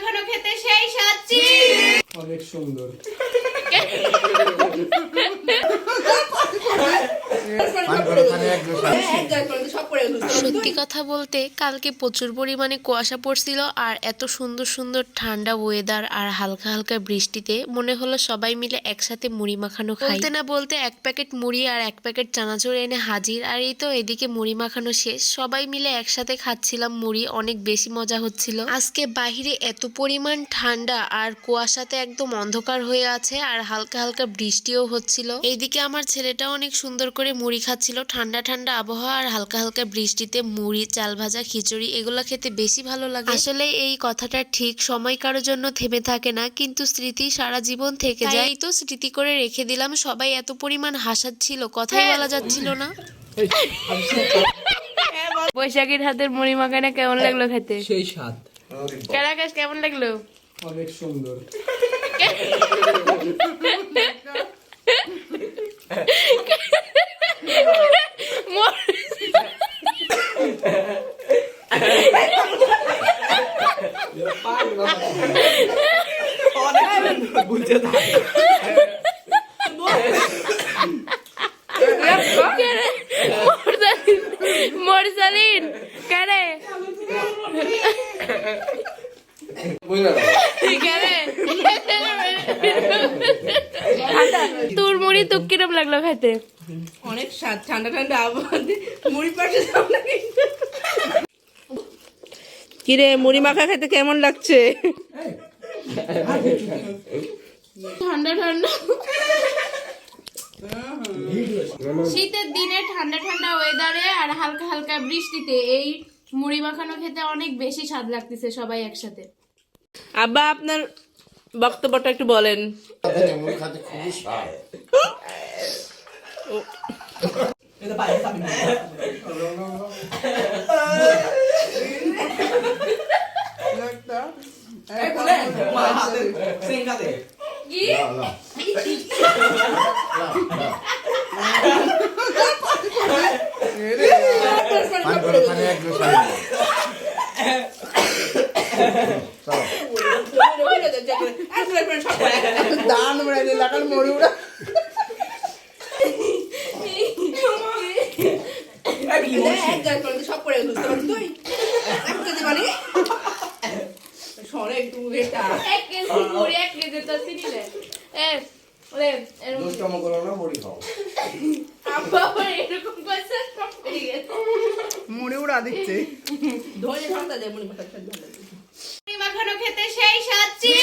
মাখানো খেতে সেই সাচ্ছি অনেক সুন্দর। সত্যি কথা বলতে কালকে প্রচুর পরিমাণে কুয়াশা পড়ছিল আর এত সুন্দর সুন্দর ঠান্ডা ওয়েদার আর হালকা হালকা বৃষ্টিতে মনে হলো সবাই মিলে একসাথে মুড়ি মাখানো খাই। বলতে না বলতে এক প্যাকেট মুড়ি আর এক প্যাকেট চানাচুর এনে হাজির আর এই তো এদিকে মুড়ি মাখানো শেষ। সবাই মিলে একসাথে খাচ্ছিলাম মুড়ি অনেক বেশি মজা হচ্ছিল। আজকে বাহিরে এত পরিমাণ ঠান্ডা আর কুয়াশাতে একদম অন্ধকার হয়ে আছে আর হালকা হালকা বৃষ্টিও হচ্ছিল। এইদিকে আমার ছেলেটা অনেক সুন্দর করে মুড়ি খাচ্ছিল। ঠান্ডা ঠান্ডা আবহাওয়া আর হালকা হালকা বৃষ্টিতে মুড়ি চাল ভাজা খিচুড়ি এগুলো খেতে বেশি ভালো লাগে। আসলে এই কথাটা ঠিক সময় কারোর জন্য থেমে থাকে না কিন্তু স্মৃতি সারা জীবন থেকে যায়। এই তো স্মৃতি করে রেখে দিলাম সবাই এত পরিমাণ হাসাচ্ছিল কথাই বলা যাচ্ছিল না। বৈশাখীর হাতের মুড়ি মাখানো কেমন লাগল খেতে? সেই স্বাদ। কেমন লাগল? অনেক সুন্দর। মরসালিন। কেরে? তোর মুড়ি তো কিরম লাগল খেতে অনেক ঠান্ডা ঠান্ডা আবহাওয়া মুড়ি পাশে কিরে মুড়ি মাখা খেতে কেমন লাগছে? ঠান্ডা ঠান্ডা। শীতের দিনে ঠান্ডা ঠান্ডা ওয়েদারে আর হালকা হালকা বৃষ্টিতে এই মুড়ি মাখানো খেতে অনেক বেশি স্বাদ লাগতেছে সবাই একসাথে। আব্বা আপনার বক্তব্যটা একটু বলেন। দান বেড়াইলে লাগাল মরি উড়া সব করে বুঝতে পারছি তুই এক কেজি মানে সরে একটু এটা এক কেজি মুড়ি এক কেজি তো চিনিলে এ ওরে দুষ্টম করো না মুড়ি খাও। আব্বা এরকম করছে সব পেয়ে গেছে। মুড়ি উড়া দিচ্ছে। ধরে দে মুড়ি খেতে মুড়ি মাখানো খেতে সেই সাচ্ছি